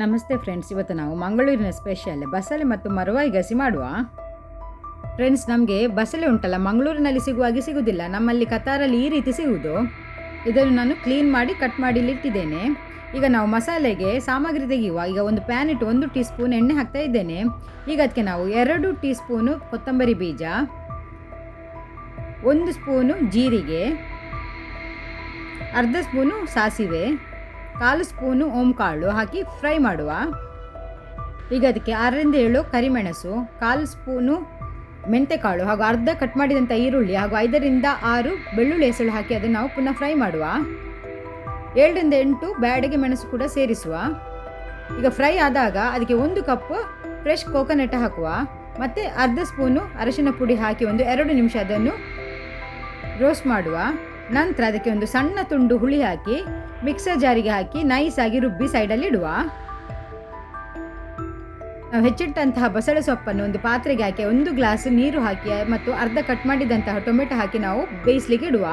ನಮಸ್ತೆ ಫ್ರೆಂಡ್ಸ್, ಇವತ್ತು ನಾವು ಮಂಗಳೂರಿನ ಸ್ಪೆಷಲ್ ಬಸಳೆ ಮತ್ತು ಮರವಾಯಿ ಗಸಿ ಮಾಡುವ. ಫ್ರೆಂಡ್ಸ್, ನಮಗೆ ಬಸಳೆ ಉಂಟಲ್ಲ, ಮಂಗಳೂರಿನಲ್ಲಿ ಸಿಗುವಾಗೆ ಸಿಗುವುದಿಲ್ಲ ನಮ್ಮಲ್ಲಿ ಕತಾರಲ್ಲಿ ಈ ರೀತಿ ಸಿಗುವುದು. ಇದನ್ನು ನಾನು ಕ್ಲೀನ್ ಮಾಡಿ ಕಟ್ ಮಾಡಿ ಇಟ್ಟಿದ್ದೇನೆ. ಈಗ ನಾವು ಮಸಾಲೆಗೆ ಸಾಮಗ್ರಿ ತೆಗೆಯುವ, ಈಗ ಒಂದು ಪ್ಯಾನ್ ಇಟ್ಟು ಒಂದು ಟೀ ಸ್ಪೂನ್ ಎಣ್ಣೆ ಹಾಕ್ತಾ ಇದ್ದೇನೆ. ಈಗ ಅದಕ್ಕೆ ನಾವು ಎರಡು ಟೀ ಸ್ಪೂನು ಕೊತ್ತಂಬರಿ ಬೀಜ, ಒಂದು ಸ್ಪೂನು ಜೀರಿಗೆ, ಅರ್ಧ ಸ್ಪೂನು ಸಾಸಿವೆ ಕಾಲು ಸ್ಪೂನು ಓಂಕಾಳು ಹಾಕಿ ಫ್ರೈ ಮಾಡುವ. ಈಗ ಅದಕ್ಕೆ ಆರರಿಂದ ಏಳು ಕರಿಮೆಣಸು, ಕಾಲು ಸ್ಪೂನು ಮೆಂತೆಕಾಳು ಹಾಗೂ ಅರ್ಧ ಕಟ್ ಮಾಡಿದಂಥ ಈರುಳ್ಳಿ ಹಾಗೂ ಐದರಿಂದ ಆರು ಬೆಳ್ಳುಳ್ಳಿ ಹೆಸಳು ಹಾಕಿ ಅದನ್ನು ನಾವು ಪುನಃ ಫ್ರೈ ಮಾಡುವ. ಏಳರಿಂದ ಎಂಟು ಬ್ಯಾಡಿಗೆ ಮೆಣಸು ಕೂಡ ಸೇರಿಸುವ. ಈಗ ಫ್ರೈ ಆದಾಗ ಅದಕ್ಕೆ ಒಂದು ಕಪ್ ಫ್ರೆಶ್ ಕೋಕೋನಟ್ ಹಾಕುವ. ಮತ್ತು ಅರ್ಧ ಸ್ಪೂನು ಅರಶಿನ ಪುಡಿ ಹಾಕಿ ಒಂದು ಎರಡು ನಿಮಿಷ ಅದನ್ನು ರೋಸ್ಟ್ ಮಾಡುವ. ನಂತರ ಅದಕ್ಕೆ ಒಂದು ಸಣ್ಣ ತುಂಡು ಹುಳಿ ಹಾಕಿ ಮಿಕ್ಸರ್ ಜಾರಿಗೆ ಹಾಕಿ ನೈಸ್ ಆಗಿ ರುಬ್ಬಿ ಸೈಡಲ್ಲಿ ಇಡುವ. ನಾವು ಹೆಚ್ಚಿಟ್ಟಂತಹ ಬಸಳೆ ಸೊಪ್ಪನ್ನು ಒಂದು ಪಾತ್ರೆಗೆ ಹಾಕಿ, ಒಂದು ಗ್ಲಾಸ್ ನೀರು ಹಾಕಿ ಮತ್ತು ಅರ್ಧ ಕಟ್ ಮಾಡಿದಂತಹ ಟೊಮೆಟೊ ಹಾಕಿ ನಾವು ಬೇಯಿಸ್ಲಿಕ್ಕೆ ಇಡುವ.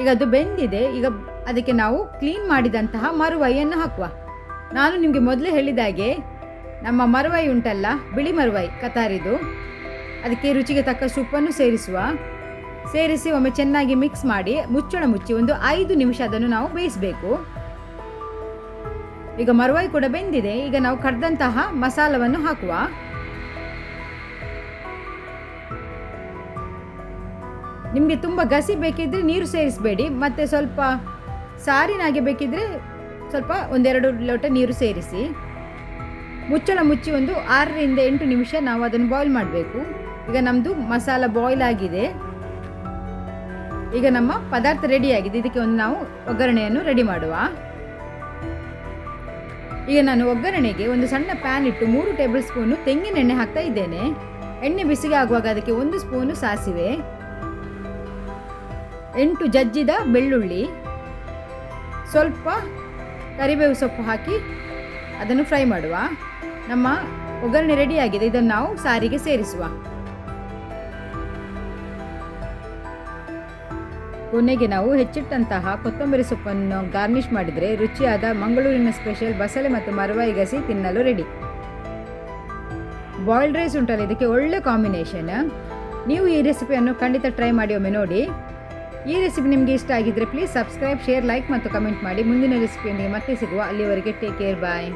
ಈಗ ಅದು ಬೆಂದಿದೆ, ಈಗ ಅದಕ್ಕೆ ನಾವು ಕ್ಲೀನ್ ಮಾಡಿದಂತಹ ಮರುವೈಯನ್ನು ಹಾಕುವ. ನಾನು ನಿಮಗೆ ಮೊದಲೇ ಹೇಳಿದಾಗೆ ನಮ್ಮ ಮರುವೈ ಉಂಟಲ್ಲ, ಬಿಳಿ ಮರುವೈ, ಕತಾರಿದು. ಅದಕ್ಕೆ ರುಚಿಗೆ ತಕ್ಕ ಸೊಪ್ಪನ್ನು ಸೇರಿಸುವ. ಸೇರಿಸಿ ಒಮ್ಮೆ ಚೆನ್ನಾಗಿ ಮಿಕ್ಸ್ ಮಾಡಿ ಮುಚ್ಚಳ ಮುಚ್ಚಿ ಒಂದು ಐದು ನಿಮಿಷ ಅದನ್ನು ನಾವು ಬೇಯಿಸಬೇಕು. ಈಗ ಮರವಾಯಿ ಕೂಡ ಬೆಂದಿದೆ. ಈಗ ನಾವು ಕಡ್ದಂತಹ ಮಸಾಲವನ್ನು ಹಾಕುವ. ನಿಮಗೆ ತುಂಬ ಗಸಿ ಬೇಕಿದ್ರೆ ನೀರು ಸೇರಿಸಬೇಡಿ. ಮತ್ತು ಸ್ವಲ್ಪ ಸಾರಿನಾಗೆ ಬೇಕಿದ್ರೆ ಸ್ವಲ್ಪ ಒಂದೆರಡು ಲೋಟ ನೀರು ಸೇರಿಸಿ. ಮುಚ್ಚಳ ಮುಚ್ಚಿ ಒಂದು ಆರರಿಂದ ಎಂಟು ನಿಮಿಷ ನಾವು ಅದನ್ನು ಬಾಯ್ಲ್ ಮಾಡಬೇಕು. ಈಗ ನಮ್ಮದು ಮಸಾಲ ಬಾಯ್ಲ್ ಆಗಿದೆ. ಈಗ ನಮ್ಮ ಪದಾರ್ಥ ರೆಡಿಯಾಗಿದೆ ಇದಕ್ಕೆ ಒಂದು ನಾವು ಒಗ್ಗರಣೆಯನ್ನು ರೆಡಿ ಮಾಡುವ. ಈಗ ನಾನು ಒಗ್ಗರಣೆಗೆ ಒಂದು ಸಣ್ಣ ಪ್ಯಾನ್ ಇಟ್ಟು ಮೂರು ಟೇಬಲ್ ಸ್ಪೂನು ತೆಂಗಿನ ಎಣ್ಣೆ ಹಾಕ್ತಾ ಇದ್ದೇನೆ. ಎಣ್ಣೆ ಬಿಸಿಗೆ ಆಗುವಾಗ ಅದಕ್ಕೆ ಒಂದು ಸ್ಪೂನು ಸಾಸಿವೆ. ಎಂಟು ಜಜ್ಜಿದ ಬೆಳ್ಳುಳ್ಳಿ. ಸ್ವಲ್ಪ ಕರಿಬೇವು ಸೊಪ್ಪು ಹಾಕಿ ಅದನ್ನು ಫ್ರೈ ಮಾಡುವ. ನಮ್ಮ ಒಗ್ಗರಣೆ ರೆಡಿಯಾಗಿದೆ ಇದನ್ನು ನಾವು ಸಾರಿಗೆ ಸೇರಿಸುವ. ಕೊನೆಗೆ ನಾವು ಹೆಚ್ಚಿಟ್ಟಂತಹ ಕೊತ್ತಂಬರಿ ಸೊಪ್ಪನ್ನು ಗಾರ್ನಿಷ್ ಮಾಡಿದರೆ ರುಚಿಯಾದ ಮಂಗಳೂರಿನ ಸ್ಪೆಷಲ್ ಬಸಳೆ ಮತ್ತು ಮರವಾಯಿ ಗಸಿ ತಿನ್ನಲು ರೆಡಿ. ಬಾಯ್ಲ್ಡ್ ರೈಸ್ ಉಂಟಲ್ಲ, ಇದಕ್ಕೆ ಒಳ್ಳೆ ಕಾಂಬಿನೇಷನ್. ನೀವು ಈ ರೆಸಿಪಿಯನ್ನು ಖಂಡಿತ ಟ್ರೈ ಮಾಡಿ ಒಮ್ಮೆ ನೋಡಿ. ಈ ರೆಸಿಪಿ ನಿಮಗೆ ಇಷ್ಟ ಆಗಿದ್ದರೆ ಪ್ಲೀಸ್ ಸಬ್ಸ್ಕ್ರೈಬ್, ಶೇರ್, ಲೈಕ್ ಮತ್ತು ಕಮೆಂಟ್ ಮಾಡಿ. ಮುಂದಿನ ರೆಸಿಪಿಯೊಂದಿಗೆ ಮತ್ತೆ ಸಿಗುವ, ಅಲ್ಲಿವರೆಗೆ ಟೇಕ್ ಕೇರ್, ಬಾಯ್.